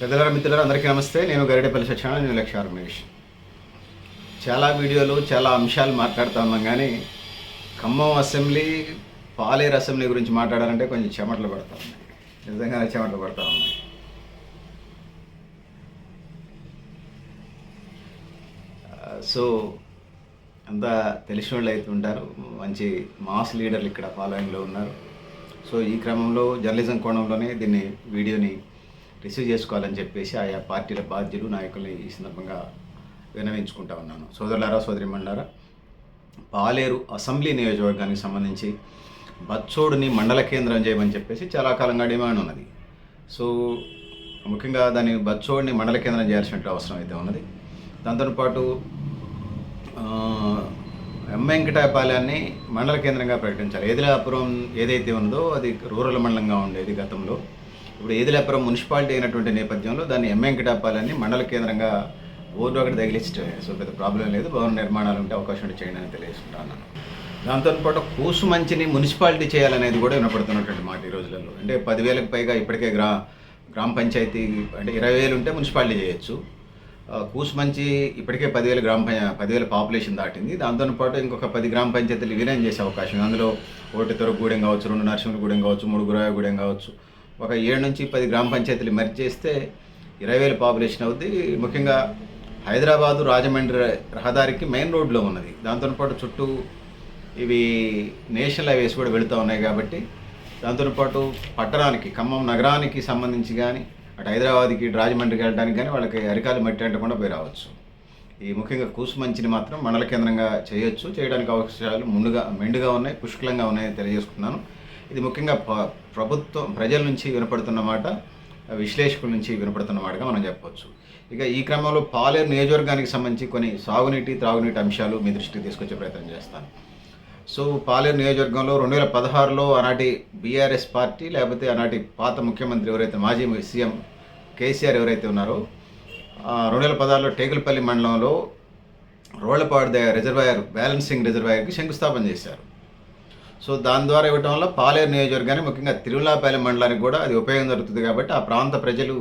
పెద్దల మిత్రులారా అందరికీ నమస్తే. నేను గరిడేపల్లి సత్యనారాయణ నేను లక్ష్య రమేష్. చాలా వీడియోలు చాలా అంశాలు మాట్లాడుతూ ఉన్నాం కానీ ఖమ్మం అసెంబ్లీ పాలేరు అసెంబ్లీ గురించి మాట్లాడాలంటే కొంచెం చెమటలు పడతా ఉన్నాయి. నిజంగా చెమటలు పడతా ఉన్నాయి. సో అంతా తెలిసిన వాళ్ళు అయితే ఉంటారు. మంచి మాస్ లీడర్లు ఇక్కడ ఫాలోయింగ్లో ఉన్నారు. సో ఈ క్రమంలో జర్నలిజం కోణంలోనే దీన్ని వీడియోని రిసీవ్ చేసుకోవాలని చెప్పేసి ఆయా పార్టీల బాధ్యులు నాయకుల్ని ఈ సందర్భంగా వినవించుకుంటా ఉన్నాను. సోదరులారా సోదరిమండారా పాలేరు అసెంబ్లీ నియోజకవర్గానికి సంబంధించి బచ్చోడుని మండల కేంద్రం చేయమని చెప్పేసి చాలా కాలంగా డిమాండ్ ఉన్నది. సో ముఖ్యంగా దాని బచ్చోడిని మండల కేంద్రం చేయాల్సిన అవసరం అయితే ఉన్నది. దాంతోపాటు ఎం వెంకటాయపాలెన్ని మండల కేంద్రంగా ప్రకటించాలి. ఏదిలాపురం ఏదైతే ఉందో అది రూరల్ మండలంగా ఉండేది గతంలో. ఇప్పుడు ఏదిలాపురం మున్సిపాలిటీ అయినటువంటి నేపథ్యంలో దాన్ని ఎం వెంకటాయపాలెన్ని మండల కేంద్రంగా బోర్డు ఒకటి తగిలిస్తే సో పెద్ద ప్రాబ్లం లేదు. భవన నిర్మాణాలు ఉంటే అవకాశం ఉంటే చేయండి అని తెలియజేసుకుంటాను. దాంతోపాటు కూసు మంచిని మున్సిపాలిటీ చేయాలనేది కూడా వినపడుతున్నటువంటి మాట ఈ రోజులలో. అంటే పదివేలకు పైగా ఇప్పటికే గ్రా గ్రామ పంచాయతీ అంటే ఇరవై వేలు ఉంటే మున్సిపాలిటీ చేయొచ్చు. కూసు మంచి ఇప్పటికే పదివేల గ్రామ పదివేల పాపులేషన్ దాటింది. దాంతోపాటు ఇంకొక పది గ్రామ పంచాయతీలు విలీనం చేసే అవకాశం అందులో ఒకటి తొరగూడెం కావచ్చు రెండు నరసింహగూడెం కావచ్చు మూడు గురాయగూడెం కావచ్చు. ఒక ఏడు నుంచి పది గ్రామ పంచాయతీలు మెర్జ్ చేస్తే ఇరవై వేల పాపులేషన్ అవుద్ది. ముఖ్యంగా హైదరాబాదు రాజమండ్రి రహదారికి మెయిన్ రోడ్లో ఉన్నది. దాంతోపాటు చుట్టూ ఇవి నేషనల్ హైవేస్ కూడా వెళుతూ ఉన్నాయి కాబట్టి దాంతోపాటు పట్టణానికి ఖమ్మం నగరానికి సంబంధించి కానీ అటు హైదరాబాద్కి రాజమండ్రికి వెళ్ళడానికి కానీ వాళ్ళకి అరికాలు మట్టి అంటకుండా పోయి రావచ్చు. ఈ ముఖ్యంగా కూసుమంచిని మాత్రం మండల కేంద్రంగా చేయొచ్చు. చేయడానికి అవకాశాలు ముందుగా మెండుగా ఉన్నాయి పుష్కలంగా ఉన్నాయని తెలియజేసుకున్నాను ఇది ముఖ్యంగా ప్రభుత్వం ప్రజల నుంచి వినపడుతున్న మాట విశ్లేషకుల నుంచి వినపడుతున్న మాటగా మనం చెప్పవచ్చు ఇక ఈ క్రమంలో పాలేరు నియోజకవర్గానికి సంబంధించి కొన్ని సాగునీటి త్రాగునీటి అంశాలు మీ దృష్టికి తీసుకొచ్చే ప్రయత్నం చేస్తాను. సో పాలేరు నియోజకవర్గంలో రెండు వేల పదహారులో ఆనాటి బీఆర్ఎస్ పార్టీ లేకపోతే ఆనాటి పాత ముఖ్యమంత్రి ఎవరైతే మాజీ సీఎం కేసీఆర్ ఎవరైతే ఉన్నారో రెండు వేల పదహారులో టేకులపల్లి మండలంలో రోళ్ళపాడు రిజర్వాయర్ బ్యాలెన్సింగ్ రిజర్వాయర్కి శంకుస్థాపన చేశారు. సో దాని ద్వారా ఇవ్వటం వల్ల పాలేరు నియోజకవర్గాన్ని ముఖ్యంగా తిరుమలాపల్లి మండలానికి కూడా అది ఉపయోగం జరుగుతుంది కాబట్టి ఆ ప్రాంత ప్రజలు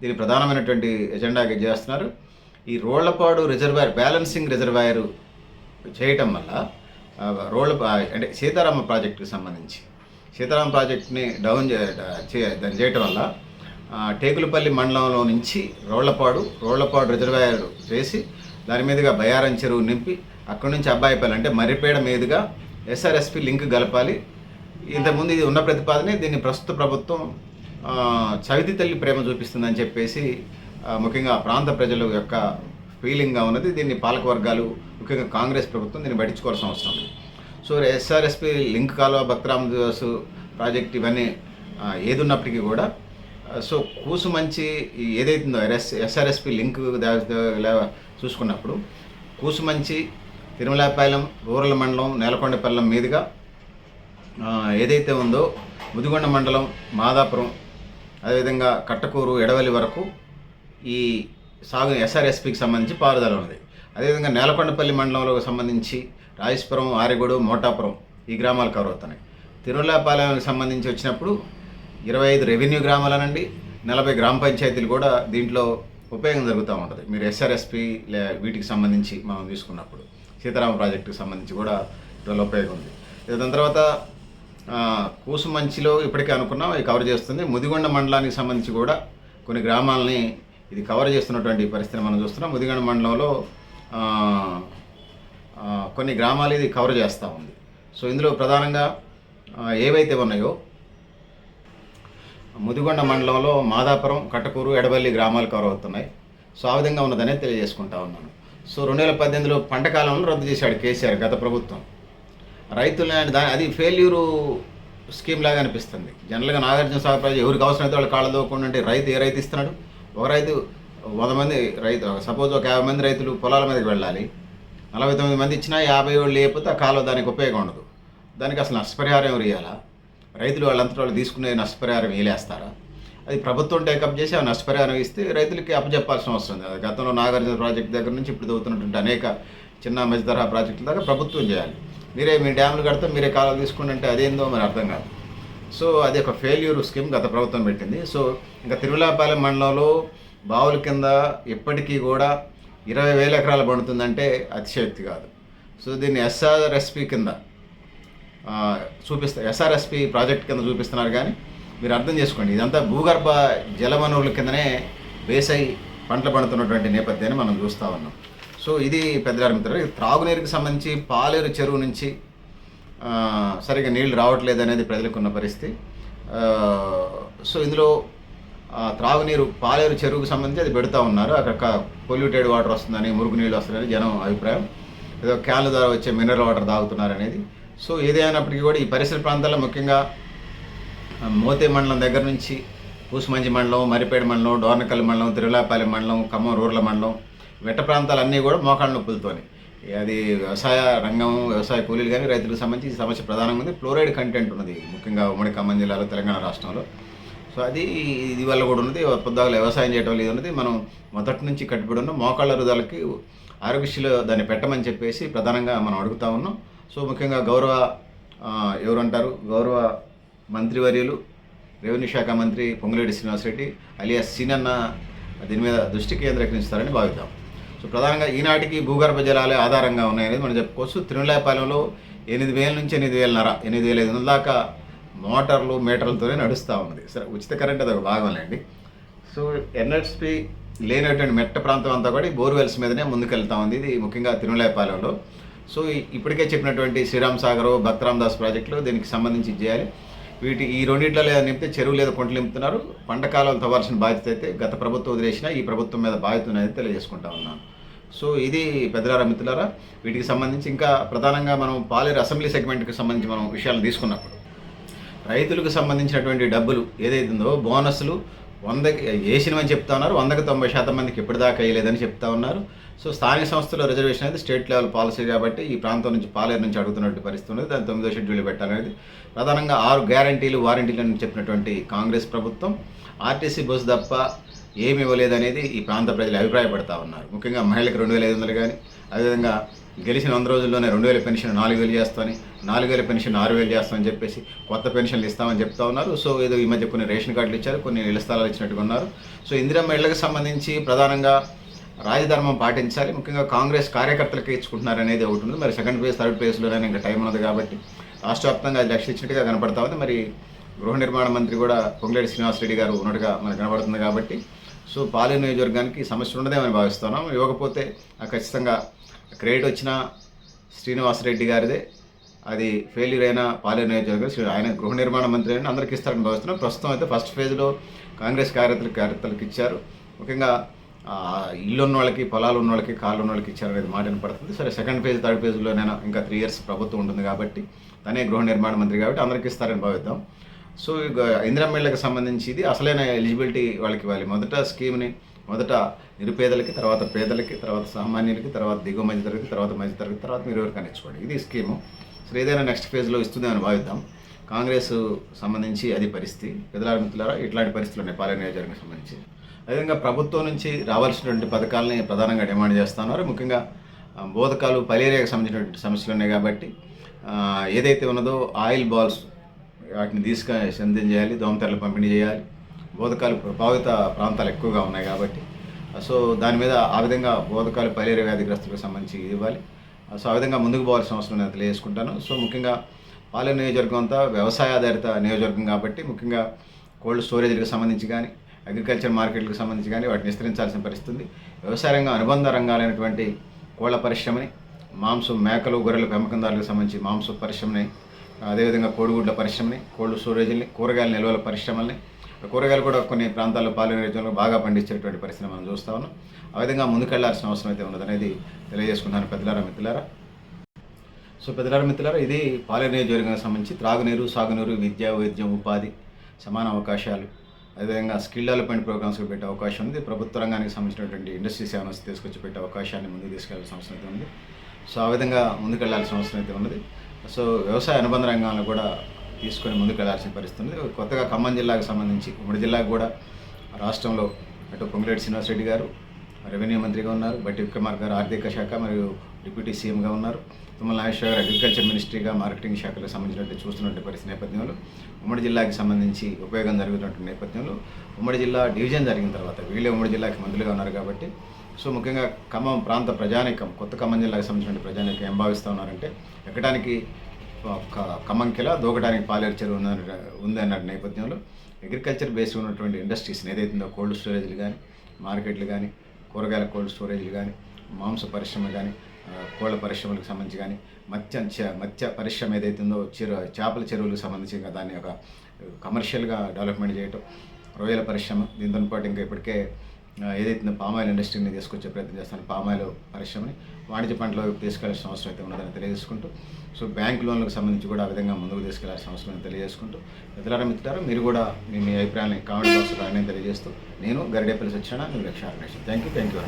దీని ప్రధానమైనటువంటి ఎజెండాగా చేస్తున్నారు. ఈ రోళ్ళపాడు రిజర్వాయర్ బ్యాలెన్సింగ్ రిజర్వాయర్ చేయటం వల్ల రోళ్ళ పా- అంటే సీతారామ ప్రాజెక్టుకి సంబంధించి సీతారామ ప్రాజెక్ట్ని డౌన్ చే దాన్ని చేయటం వల్ల టేకులపల్లి మండలంలో నుంచి రోళ్ళపాడు రోళ్ళపాడు రిజర్వాయర్ చేసి దాని మీదుగా బయారం చెరువు నింపి అక్కడి నుంచి అబ్బాయిపల్లి అంటే మర్రిపేడ మీదుగా ఎస్ఆర్ఎస్పి లింక్ గలపాలి ఇంతకుముందు ఇది ఉన్న ప్రతిపాదనే దీన్ని ప్రస్తుత ప్రభుత్వం చవితి తల్లి ప్రేమ చూపిస్తుందని చెప్పేసి ముఖ్యంగా ప్రాంత ప్రజల యొక్క ఫీలింగ్గా ఉన్నది. దీన్ని పాలకవర్గాలు ముఖ్యంగా కాంగ్రెస్ ప్రభుత్వం దీన్ని పట్టించుకోవాల్సిన అవసరం ఉంది సో ఎస్ఆర్ఎస్పి లింక్ కాలువ భక్తరామదాస్ ప్రాజెక్ట్ ఇవన్నీ ఏది ఉన్నప్పటికీ కూడా సో కూసు మంచి ఏదైతుందో ఎస్ ఎస్ఆర్ఎస్పి లింక్ చూసుకున్నప్పుడు కూసు మంచి తిరుమలాపాలెం రూరల్ మండలం నేలకొండపల్లం మీదుగా ఏదైతే ఉందో ముదిగొండ మండలం మాదాపురం అదేవిధంగా కట్టకూరు ఎడవలి వరకు ఈ సాగు ఎస్ఆర్ఎస్పికి సంబంధించి పారుదల ఉన్నది. అదేవిధంగా నేలకొండపల్లి మండలంలో సంబంధించి రాజేశ్వరం ఆరిగూడు మోటాపురం ఈ గ్రామాలు కవర్ అవుతున్నాయి. తిరుమలాపాలెంకి సంబంధించి వచ్చినప్పుడు ఇరవై ఐదు రెవెన్యూ గ్రామాలనండి నలభై గ్రామ పంచాయతీలు కూడా దీంట్లో ఉపయోగం జరుగుతూ ఉంటుంది. మీరు ఎస్ఆర్ఎస్పి లే వీటికి సంబంధించి మనం తీసుకున్నప్పుడు. సీతారామ ప్రాజెక్టుకి సంబంధించి కూడా ఇవాళ ఉపయోగం ఉంది దాని తర్వాత కూసుమంచిలో ఇప్పటికే అనుకున్నాం ఇది కవర్ చేస్తుంది. ముదిగొండ మండలానికి సంబంధించి కూడా కొన్ని గ్రామాలని ఇది కవర్ చేస్తున్నటువంటి పరిస్థితిని మనం చూస్తున్నాం. ముదిగొండ మండలంలో కొన్ని గ్రామాలు ఇది కవర్ చేస్తూ ఉంది. సో ఇందులో ప్రధానంగా ఏవైతే ఉన్నాయో ముదిగొండ మండలంలో మాదాపురం కట్టకూరు ఎడబల్లి గ్రామాలు కవర్ అవుతున్నాయి. సో ఆ విధంగా ఉన్నదనే తెలియజేసుకుంటా ఉన్నాను. సో రెండు వేల పద్దెనిమిదిలో పంట కాలంలో రద్దు చేశాడు కేసీఆర్ గత ప్రభుత్వం. రైతులని దా అది ఫెయిల్యూరు స్కీమ్ లాగా అనిపిస్తుంది. జనరల్గా నాగార్జున సాగు ప్రాజెక్ట్ ఎవరికి అవసరం అయితే వాళ్ళు కాళ్ళ దోకుండా అంటే రైతు ఏ రైతు ఇస్తున్నాడు? ఒక రైతు వంద మంది రైతు సపోజ్ ఒక యాభై మంది రైతులు పొలాల మీదకి వెళ్ళాలి. నలభై తొమ్మిది మంది ఇచ్చినా యాభై ఏళ్ళు లేకపోతే ఆ కాలువ దానికి ఉపయోగం ఉండదు. దానికి అసలు నష్టపరిహారం ఎవరు ఇవ్వాలా రైతులు వాళ్ళంతటి వాళ్ళు తీసుకునే నష్టపరిహారం వేలేస్తారా అది ప్రభుత్వం టేకప్ చేసి ఆ నష్టపరిహారం ఇస్తే రైతులకి అప్పచెప్పాల్సిన అవసరం ఉంది అది గతంలో నాగార్జున ప్రాజెక్ట్ దగ్గర నుంచి ఇప్పుడు దొరుకుతున్నటువంటి అనేక చిన్న మధ్య తరహా ప్రాజెక్టుల దాకా ప్రభుత్వం చేయాలి. మీరే మీ డ్యాములు కడితే మీరే కాలాలు తీసుకోండి అంటే అదేందో మరి అర్థం కాదు. సో అది ఒక ఫెయిల్యూర్ స్కీమ్ గత ప్రభుత్వం పెట్టింది. సో ఇంకా తిరుమలాపాలెం మండలంలో బావుల కింద ఇప్పటికీ కూడా ఇరవై వేల ఎకరాలు పండుతుందంటే అతిశయోక్తి కాదు. సో దీన్ని ఎస్ఆర్ఎస్పి కింద చూపిస్తా ఎస్ఆర్ఎస్పి ప్రాజెక్ట్ కింద చూపిస్తున్నారు కానీ మీరు అర్థం చేసుకోండి. ఇదంతా భూగర్భ జల వనరుల కిందనే బేస్ అయి పంటలు పండుతున్నటువంటి నేపథ్యాన్ని మనం చూస్తూ ఉన్నాం. సో ఇది పెద్దగారు మిత్రులు త్రాగునీరుకి సంబంధించి పాలేరు చెరువు నుంచి సరిగ్గా నీళ్ళు రావట్లేదు అనేది ప్రజలకు ఉన్న పరిస్థితి సో ఇందులో త్రాగునీరు పాలేరు చెరువుకు సంబంధించి అది పెడతా ఉన్నారు. అక్కడ పొల్యూటెడ్ వాటర్ వస్తుందని మురుగు నీళ్ళు వస్తుందని జనం అభిప్రాయం. ఏదో క్యాన్ల ద్వారా వచ్చే మినరల్ వాటర్ తాగుతున్నారు అనేది సో ఏదైనప్పటికీ కూడా ఈ పరిసర ప్రాంతాల్లో ముఖ్యంగా మోతే మండలం దగ్గర నుంచి పూసమంచి మండలం మరిపేట మండలం డోర్నకల్ మండలం తిరులాపాలెం మండలం ఖమ్మం రూరల మండలం వెట్ట ప్రాంతాలన్నీ కూడా మోకాళ్ళ నొప్పులతోనే. అది వ్యవసాయ రంగం వ్యవసాయ కూలీలు కానీ రైతులకు సంబంధించి ఈ సమస్య ప్రధానంగా ఉంది. ఫ్లోరైడ్ కంటెంట్ ఉన్నది ముఖ్యంగా ఉమ్మడి ఖమ్మం జిల్లాలో తెలంగాణ రాష్ట్రంలో. సో అది ఇది వల్ల కూడా ఉన్నది. పొద్దుగల వ్యవసాయం చేయడం వల్ల ఇది ఉన్నది. మనం మొదటి నుంచి కట్టుబడి ఉన్న మోకాళ్ళ రుదాలకి ఆరోగ్యశ్రీలో దాన్ని పెట్టమని చెప్పేసి ప్రధానంగా మనం అడుగుతా ఉన్నాం. సో ముఖ్యంగా గౌరవ ఎవరు ఎవరంటారు? గౌరవ మంత్రివర్యులు రెవెన్యూ శాఖ మంత్రి పొంగులేటి శ్రీనివాసరెడ్డి అలియాస్ సీనన్న దీని మీద దృష్టి కేంద్రీకరిస్తారని భావిద్దాం. సో ప్రధానంగా ఈనాటికి భూగర్భ జలాలే ఆధారంగా ఉన్నాయనేది మనం చెప్పుకోవచ్చు. తిరుమలాపాలెంలో ఎనిమిది వేల నుంచి ఎనిమిది వేలన్నర ఎనిమిది వేల ఐదు వందల దాకా మోటార్లు మీటర్లతోనే నడుస్తూ ఉన్నది. సరే ఉచిత కరెంట్ అది ఒక భాగంలేండి సో ఎన్ఎస్పి లేనటువంటి మెట్ట ప్రాంతం అంతా కూడా ఈ బోర్వెల్స్ మీదనే ముందుకెళ్తా ఉంది. ఇది ముఖ్యంగా తిరుమలాపాలెంలో సో ఇప్పటికే చెప్పినటువంటి శ్రీరామ్ సాగర్ భక్తరామ్ దాస్ ప్రాజెక్టులు దీనికి సంబంధించి చేయాలి. వీటి ఈ రెండింటిలో లేదా నింపితే చెరువు లేదా కొంటలు నింపుతున్నారు. పంట కాలాలు తవ్వాల్సిన బాధ్యత అయితే గత ప్రభుత్వం వదిలేసిన ఈ ప్రభుత్వం మీద బాధ్యత అనేది తెలియజేసుకుంటా ఉన్నాను. సో ఇది పెద్దలారా మిత్రులారా వీటికి సంబంధించి ఇంకా ప్రధానంగా మనం పాలేరు అసెంబ్లీ సెగ్మెంట్కి సంబంధించి మనం విషయాలు తీసుకున్నప్పుడు రైతులకు సంబంధించినటువంటి డబ్బులు ఏదైతే ఉందో బోనస్లు వందకి వేసినవని చెప్తా ఉన్నారు. వందకి తొంభై శాతం మందికి ఇప్పటిదాకా వేయలేదని చెప్తా ఉన్నారు. సో స్థానిక సంస్థల రిజర్వేషన్ అనేది స్టేట్ లెవెల్ పాలసీ కాబట్టి ఈ ప్రాంతం నుంచి పాలేరు నుంచి అడుగుతున్నట్టు పరిస్థితి ఉన్నది. దాని తొమ్మిదో షెడ్యూల్ పెట్టాలనేది. ప్రధానంగా ఆరు గ్యారంటీలు వారంటీలు అని చెప్పినటువంటి కాంగ్రెస్ ప్రభుత్వం. ఆర్టీసీ బస్సు తప్ప ఏమి ఇవ్వలేదనేది ఈ ప్రాంత ప్రజలు అభిప్రాయపడతా ఉన్నారు. ముఖ్యంగా మహిళలకు రెండు వేల ఐదు వందలు కానీ అదేవిధంగా గెలిచిన వంద రోజుల్లోనే రెండు వేల పెన్షన్ నాలుగు వేలు చేస్తామని నాలుగు వేల పెన్షన్ ఆరు వేలు చేస్తామని చెప్పేసి కొత్త పెన్షన్లు ఇస్తామని చెప్తా ఉన్నారు. సో ఏదో ఈ మధ్య కొన్ని రేషన్ కార్డులు ఇచ్చారు కొన్ని ఇళ్ళ స్థలాలు ఇచ్చినట్టుగా ఉన్నారు. సో ఇందిరమ్మ ఇళ్ళకు సంబంధించి ప్రధానంగా రాజధర్మం పాటించాలి. ముఖ్యంగా కాంగ్రెస్ కార్యకర్తలకి ఇచ్చుకుంటున్నారు అనేది ఒకటి ఉంది. మరి సెకండ్ ఫేజ్ థర్డ్ ఫేజ్లోనే ఇంకా టైం ఉన్నది కాబట్టి రాష్ట్ర వ్యాప్తంగా అది లక్షలు ఇచ్చినట్టుగా కనపడతా ఉంది. మరి గృహ నిర్మాణ మంత్రి కూడా పొంగిరెడ్డి శ్రీనివాసరెడ్డి గారు ఉన్నట్టుగా మనకు కనబడుతుంది కాబట్టి సో పాలే నియోజకవర్గానికి సమస్య ఉండదేమని భావిస్తున్నాం. ఇవ్వకపోతే ఖచ్చితంగా క్రెడిట్ వచ్చిన శ్రీనివాసరెడ్డి గారిదే. అది ఫెయిల్యూర్ అయిన పాలే నియోజకవర్గం ఆయన గృహ నిర్మాణ మంత్రి అని అందరికీ ఇస్తారని భావిస్తున్నాం. ప్రస్తుతం అయితే ఫస్ట్ ఫేజ్లో కాంగ్రెస్ కార్యకర్తలకు కార్యకర్తలకు ఇచ్చారు. ముఖ్యంగా ఇల్లు ఉన్న వాళ్ళకి పొలాలు ఉన్న వాళ్ళకి కాళ్ళు ఉన్న వాళ్ళకి ఇచ్చారు అనేది మాట వినపడుతుంది. సరే సెకండ్ ఫేజ్ థర్డ్ ఫేజ్లోనైనా ఇంకా త్రీ ఇయర్స్ ప్రభుత్వం ఉంటుంది కాబట్టి తనే గృహ నిర్మాణ మంత్రి కాబట్టి అందరికీ ఇస్తారని భావిద్దాం. సో ఇక సంబంధించి ఇది అసలైన ఎలిజిబిలిటీ వాళ్ళకి ఇవ్వాలి. మొదట స్కీమ్ని మొదట నిరుపేదలకి తర్వాత పేదలకి తర్వాత సామాన్యులకి తర్వాత దిగువ మధ్య తరగతి తర్వాత మధ్య తరగతి తర్వాత మీరు ఎవరికైనా ఇచ్చుకోండి. ఇది స్కీము. సో ఏదైనా నెక్స్ట్ ఫేజ్లో ఇస్తుందని భావిద్దాం. కాంగ్రెస్ సంబంధించి అది పరిస్థితి. పెద్దలార మిత్రులారా ఇట్లాంటి పరిస్థితులు ఉన్నాయి పాలన నియోజకవర్గం సంబంధించి. అదేవిధంగా ప్రభుత్వం నుంచి రావాల్సినటువంటి పథకాలని ప్రధానంగా డిమాండ్ చేస్తున్నారు. ముఖ్యంగా బోధకాలు పలేరియాకి సంబంధించినటువంటి సమస్యలు ఉన్నాయి కాబట్టి ఏదైతే ఉన్నదో ఆయిల్ బాల్స్ వాటిని తీసుక సిద్ధం చేయాలి దోమతెరలు పంపిణీ చేయాలి. బోధకాలు ప్రభావిత ప్రాంతాలు ఎక్కువగా ఉన్నాయి కాబట్టి సో దాని మీద ఆ విధంగా బోధకాలు పైలేరు వ్యాధిగ్రస్తులకు సంబంధించి ఇవ్వాలి. సో ఆ విధంగా ముందుకు పోవాల్సిన అవసరం నేను తెలియజేసుకుంటాను. సో ముఖ్యంగా పాలెం నియోజకవర్గం అంతా వ్యవసాయ ఆధారిత నియోజకవర్గం కాబట్టి ముఖ్యంగా కోల్డ్ స్టోరేజ్లకు సంబంధించి కానీ అగ్రికల్చర్ మార్కెట్లకు సంబంధించి కానీ వాటిని విస్తరించాల్సిన పరిస్థితి ఉంది వ్యవసాయ రంగం అనుబంధ రంగాలైనటువంటి కోళ్ళ పరిశ్రమని మాంసం మేకలు గొర్రెల పెంపకందారులకు సంబంధించి మాంసం పరిశ్రమని అదేవిధంగా కోడిగుడ్ల పరిశ్రమని కోల్డ్ స్టోరేజ్ని కూరగాయల నిల్వల పరిశ్రమల్ని కూరగాయలు కూడా కొన్ని ప్రాంతాల్లో పాలన రీజియన్లో బాగా పండించేటువంటి పరిస్థితి మనం చూస్తా ఉన్నాం. ఆ విధంగా ముందుకెళ్ళాల్సిన అవసరం అయితే ఉన్నదనేది తెలియజేసుకుంటాను పెద్దలారా మిత్రులారా. సో పెద్దలారా మిత్రులారా ఇది పాలన నియోజకవర్గానికి సంబంధించి త్రాగునీరు సాగునీరు విద్య వైద్యం ఉపాధి సమాన అవకాశాలు. అదేవిధంగా స్కిల్ డెవలప్మెంట్ ప్రోగ్రామ్స్ పెట్టే అవకాశం ఉంది. ప్రభుత్వ రంగానికి సంబంధించినటువంటి ఇండస్ట్రీ సేవను తీసుకొచ్చి పెట్టే అవకాశాన్ని ముందుకు తీసుకెళ్ళాల్సిన అవసరం అయితే ఉంది. సో ఆ విధంగా ముందుకెళ్ళాల్సిన అవసరం అయితే ఉన్నది. సో వ్యవసాయ అనుబంధ రంగాలను కూడా తీసుకొని ముందుకెళ్ళాల్సిన పరిస్థితి ఉంది కొత్తగా ఖమ్మం జిల్లాకు సంబంధించి ఉమ్మడి జిల్లాకు కూడా రాష్ట్రంలో అటు పొంగిరెడ్డి శ్రీనివాసరెడ్డి గారు రెవెన్యూ మంత్రిగా ఉన్నారు. బట్టి విక్రమార్ గారు ఆర్థిక శాఖ మరియు డిప్యూటీ సీఎంగా ఉన్నారు. తుమ్మల నాగేశ్వర గారు అగ్రికల్చర్ మినిస్ట్రీగా మార్కెటింగ్ శాఖలకు సంబంధించినట్టు చూస్తున్నటువంటి పరిస్థితి నేపథ్యంలో ఉమ్మడి జిల్లాకి సంబంధించి ఉపయోగం జరుగుతున్నటువంటి నేపథ్యంలో ఉమ్మడి జిల్లా డివిజన్ జరిగిన తర్వాత వీళ్ళే ఉమ్మడి జిల్లాకి మంత్రులుగా ఉన్నారు కాబట్టి సో ముఖ్యంగా ఖమ్మం ప్రాంత ప్రజానికం కొత్త ఖమ్మం జిల్లాకి సంబంధించిన ప్రజానికం ఏం భావిస్తూ ఉన్నారంటే ఎక్కడానికి ఒక దూకడానికి పాలేరు చెరువు ఉందన్న ఉంది నేపథ్యంలో అగ్రికల్చర్ బేస్డ్ ఉన్నటువంటి ఇండస్ట్రీస్ ఏదైతుందో కోల్డ్ స్టోరేజ్లు కానీ మార్కెట్లు కానీ కూరగాయల కోల్డ్ స్టోరేజ్లు కానీ మాంస పరిశ్రమ కానీ కోళ్ళ పరిశ్రమలకు సంబంధించి కానీ మత్స్య మత్స్య పరిశ్రమ ఏదైతుందో చెరు చేపల చెరువులకు సంబంధించి ఇంకా దాన్ని ఒక కమర్షియల్గా డెవలప్మెంట్ చేయటం రొయ్యల పరిశ్రమ దీంతో పాటు ఇంకా ఇప్పటికే ఏదైతే పామాయిల్ ఇండస్ట్రీని తీసుకొచ్చే ప్రయత్నం చేస్తాను పామాయిల్ పరిశ్రమని వాణిజ్య పంటలో తీసుకెళ్ళాల్సిన అవసరం అయితే ఉన్నదని తెలియజేసుకుంటూ సో బ్యాంక్ లోన్లకు సంబంధించి కూడా ఆ విధంగా ముందుకు తీసుకెళ్ళాల్సిన అవసరం తెలియజేసుకుంటూ మిత్రులారా మిత్రులారా మీరు కూడా మీ మీ అభిప్రాయాన్ని కామెంట్ బాక్స్లో రాయని తెలియజేస్తూ నేను గరిడేపల్లి సత్యనారాయణ మీ లక్ష్య థ్యాంక్ యూ థ్యాంక్ యూ